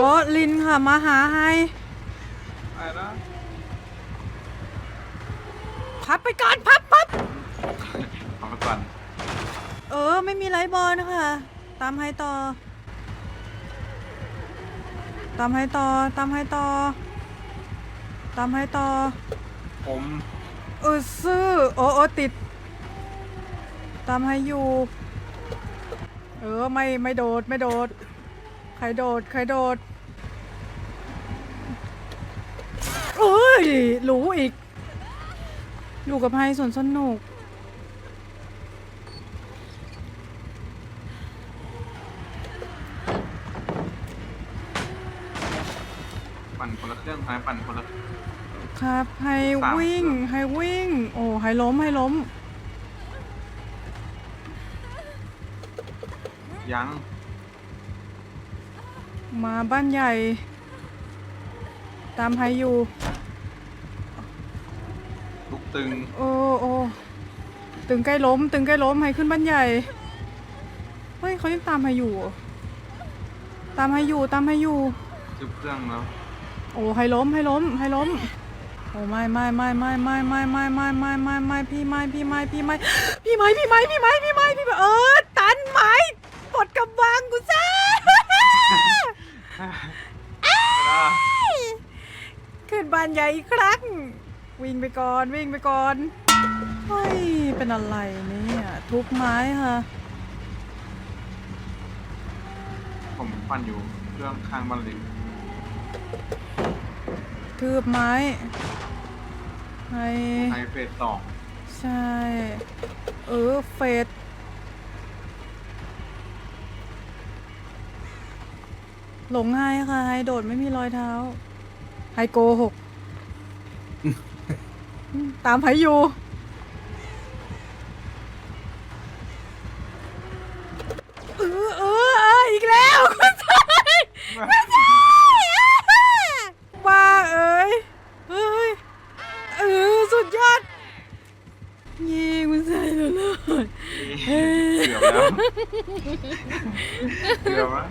โอ้ลินค่ะ มาหาให้อะไรนะพับไปก่อน พับพับเอาไปก่อนเออ ไม่มีไรบอลนะคะตามให้ต่อ ตามให้ต่อ ตามให้ต่อ ตามให้ต่อ ผมเออซื้อ โอ้โอติด ตามให้อยู่ เออ ไม่ ไม่โดด ไม่โดด ใครโดด ใครโดดเอ้ย รู้อีก อยู่กับไฮส่วนสนุก ปั่นคนละเครื่องท้ายปั่นคนละ ครับให้สามวิ่งเครื่องให้วิ่ง โอ้ให้ล้มให้ล้ม ยัง มาบ้านใหญ่ ตามให้อยู่ลุกตึง โอ้โอ้ตึงใกล้ล้ม ตึงใกล้ล้มให้ขึ้นบ้านใหญ่ เฮ้ยเขายังตามให้อยู่เหรอตามให้อยู่ตามให้อยู่จุบเครื่องแล้ว โอ้ให้ล้มให้ล้มให้ล้มโอ้ไม่ไม่ไม่ไม่ไม่ไม่ไม่ไม่ไม่ไม่ไม่พี่ไม่พี่ไม่พี่ไม่พี่ไม่พี่ไม่พี่ไม่พี่ไม่พี่ไม่เออตันไม้ปลดกำบังกูซะ ขึ้นบ้านใหญ่อีกครั้ง วิ่งไปก่อนวิ่งไปก่อนเฮ้ยเป็นอะไรเนี่ยทุบไม้ค่ะ ผมปั่นอยู่เครื่องข้างบ้านลิงทืบไม้ให้ไฮเฟสสองใช่ เออเฟดหลงไฮค่ะไฮโดดไม่มีรอยเท้า ไฮโกหก ตามไผอยู่ เออเออเอออีกแล้วคุณชายคุณชายบ้าเอ้ยเฮ้ยเออสุดยอดยิงคุณชายเลยเกือบแล้วเกือบแล้ว